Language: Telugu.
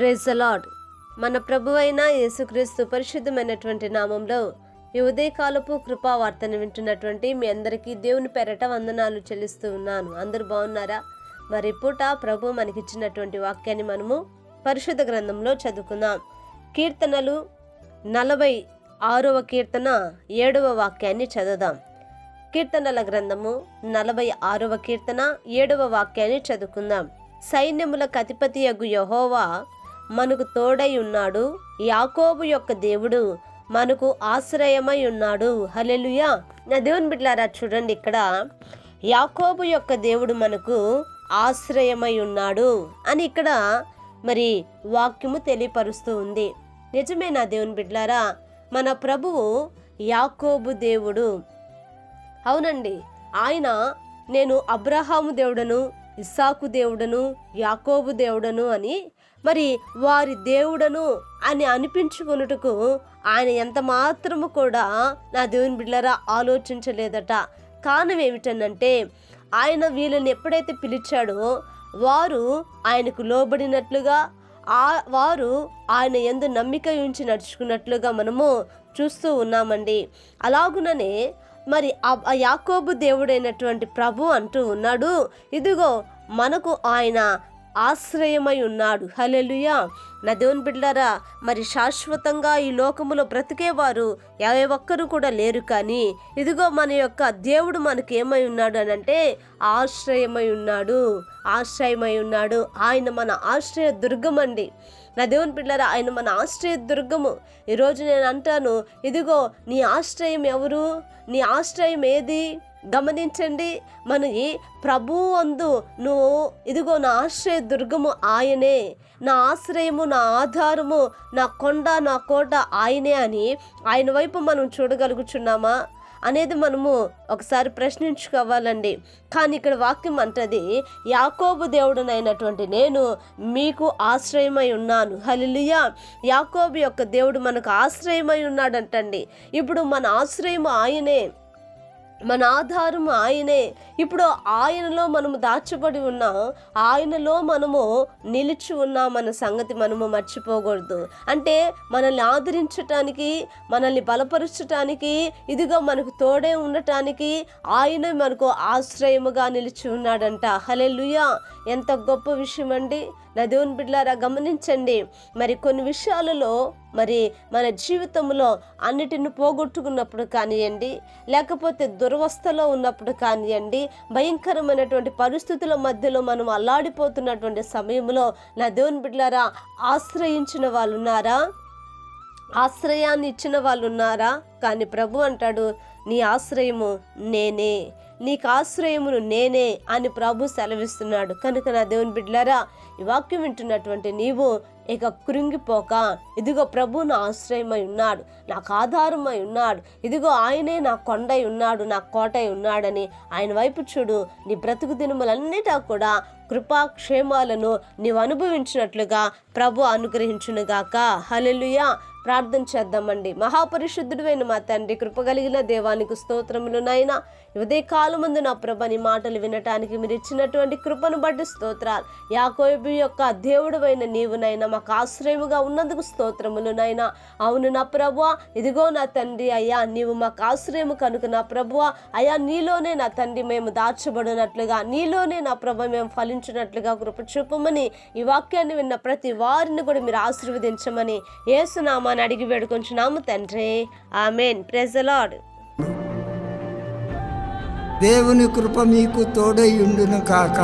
ప్రేజ్ లార్డ్ మన ప్రభువైన యేసుక్రీస్తు పరిశుద్ధమైనటువంటి నామంలో ఈ ఉదయకాలపు కృపా వార్తను వింటున్నటువంటి మీ అందరికీ దేవుని పెరట వందనాలు చెల్లిస్తూ ఉన్నాను. అందరూ బాగున్నారా? మరి పూట ప్రభు మనకిచ్చినటువంటి వాక్యాన్ని మనము పరిశుద్ధ గ్రంథంలో చదువుకుందాం. కీర్తనలు నలభై ఆరవ కీర్తన ఏడవ వాక్యాన్ని చదువుదాం. కీర్తనల గ్రంథము నలభై ఆరవ కీర్తన ఏడవ వాక్యాన్ని చదువుకుందాం. సైన్యముల అధిపతి యగు యహోవా మనకు తోడై ఉన్నాడు. యాకోబు యొక్క దేవుడు మనకు ఆశ్రయమై ఉన్నాడు. హలెలుయా నా దేవుని బిడ్డలారా చూడండి ఇక్కడ. యాకోబు యొక్క దేవుడు మనకు ఆశ్రయమై ఉన్నాడు అని ఇక్కడ మరి వాక్యము తెలియపరుస్తూ ఉంది. నిజమే నా దేవుని బిడ్డలారా మన ప్రభువు యాకోబు దేవుడు. అవునండి ఆయన నేను అబ్రహాము దేవుడను ఇస్సాకు దేవుడను యాకోబు దేవుడను అని మరి వారి దేవుడను అని అనిపించుకొనుటకు ఆయన ఎంత మాత్రము కూడా నా దేవుని బిడ్డరా ఆలోచించలేదట. కారణం ఏమిటనంటే ఆయన వీళ్ళని ఎప్పుడైతే పిలిచాడో వారు ఆయనకు లోబడినట్లుగా ఆ వారు ఆయన ఎందు నమ్మిక ఉంచి నడుచుకున్నట్లుగా మనము చూస్తూ ఉన్నామండి. అలాగుననే మరి ఆ యాకోబు దేవుడైనటువంటి ప్రభు అంటూ ఉన్నాడు ఇదిగో మనకు ఆయన ఆశ్రయమై ఉన్నాడు. హలెలుయా నా దేవుని బిడ్డారా మరి శాశ్వతంగా ఈ లోకములో బ్రతికేవారు ఏ ఒక్కరు కూడా లేరు కానీ ఇదిగో మన యొక్క దేవుడు మనకి ఏమై ఉన్నాడు అని అంటే ఆశ్రయమై ఉన్నాడు. ఆశ్రయమై ఉన్నాడు. ఆయన మన ఆశ్రయ దుర్గమండి. నా దేవుని బిడ్డలారా ఆయన మన ఆశ్రయ దుర్గము. ఈరోజు నేను అంటాను ఇదిగో నీ ఆశ్రయం ఎవరు? నీ ఆశ్రయం ఏది? గమనించండి మన ఈ ప్రభు అందు నువ్వు ఇదిగో నా ఆశ్రయ దుర్గము ఆయనే. నా ఆశ్రయము నా ఆధారము నా కొండ నా కోట ఆయనే అని ఆయన వైపు మనం చూడగలుగుచున్నామా? అనేది మనము ఒకసారి ప్రశ్నించుకోవాలండి. కానీ ఇక్కడ వాక్యం అంటది యాకోబు దేవుడునైనటువంటి నేను మీకు ఆశ్రయమై ఉన్నాను. హలిలియా యాకోబు యొక్క దేవుడు మనకు ఆశ్రయమై ఉన్నాడంటండి. ఇప్పుడు మన ఆశ్రయము ఆయనే మన ఆధారం ఆయనే ఇప్పుడు ఆయనలో మనము దాచబడి ఉన్నాం ఆయనలో మనము నిలిచి ఉన్నామన్న సంగతి మనము మర్చిపోకూడదు. అంటే మనల్ని ఆదరించటానికి మనల్ని బలపరచటానికి ఇదిగో మనకు తోడే ఉండటానికి ఆయన మనకు ఆశ్రయముగా నిలిచి ఉన్నాడంట. హలెలుయా ఎంత గొప్ప విషయం అండి నా దేవుని బిడ్డలారా గమనించండి. మరి కొన్ని విషయాలలో మరి మన జీవితంలో అన్నిటిని పోగొట్టుకున్నప్పుడు కానివ్వండి లేకపోతే దురవస్థలో ఉన్నప్పుడు కానివ్వండి భయంకరమైనటువంటి పరిస్థితుల మధ్యలో మనం అల్లాడిపోతున్నటువంటి సమయంలో నా దేవుని బిడ్డలారా ఆశ్రయించిన వాళ్ళు ఉన్నారా? ఆశ్రయాన్ని ఇచ్చిన వాళ్ళు ఉన్నారా? కానీ ప్రభు అంటాడు నీ ఆశ్రయము నేనే నీకు ఆశ్రయమును నేనే అని ప్రభు సెలవిస్తున్నాడు. కనుక నా దేవుని బిడ్డలారా ఈ వాక్యం వింటున్నటువంటి నీవు ఇక కృంగిపోక ఇదిగో ప్రభు నా ఆశ్రయమై ఉన్నాడు నాకు ఆధారమై ఉన్నాడు ఇదిగో ఆయనే నా కొండై ఉన్నాడు నా కోటై ఉన్నాడని ఆయన వైపు చూడు నీ బ్రతుకు దినములన్నిటా కూడా కృపాక్షేమాలను నీవు అనుభవించినట్లుగా ప్రభు అనుగ్రహించునుగాక. హలెలుయా ప్రార్థన చేద్దామండి. మహాపరిశుద్ధుడైన మా తండ్రి కృపగలిగిన దేవానికి స్తోత్రములు నాయన. ఉదయ కాలమందు నా ప్రభ నీ మాటలు వినటానికి మీరు ఇచ్చినటువంటి కృపను బట్టి స్తోత్రాలు. యాకోబు యొక్క దేవుడువైన నీవునైనా మాకు ఆశ్రయముగా ఉన్నందుకు స్తోత్రములు నాయన. అవును నా ప్రభు ఇదిగో నా తండ్రి అయ్యా నీవు మాకు ఆశ్రయము కనుక నా ప్రభు అయ్యా నీలోనే నా తండ్రి మేము దాచబడినట్లుగా నీలోనే నా ప్రభు మేము ఫలించినట్లుగా కృప చూపమని ఈ వాక్యాన్ని విన్న ప్రతి వారిని కూడా మీరు ఆశీర్వదించమని ఏసునామాని అడిగి వేడుకొంచున్నాము తండ్రి. ఆమెన్. ప్రెజలాడ్ దేవుని కృప మీకు తోడై ఉండును కాక.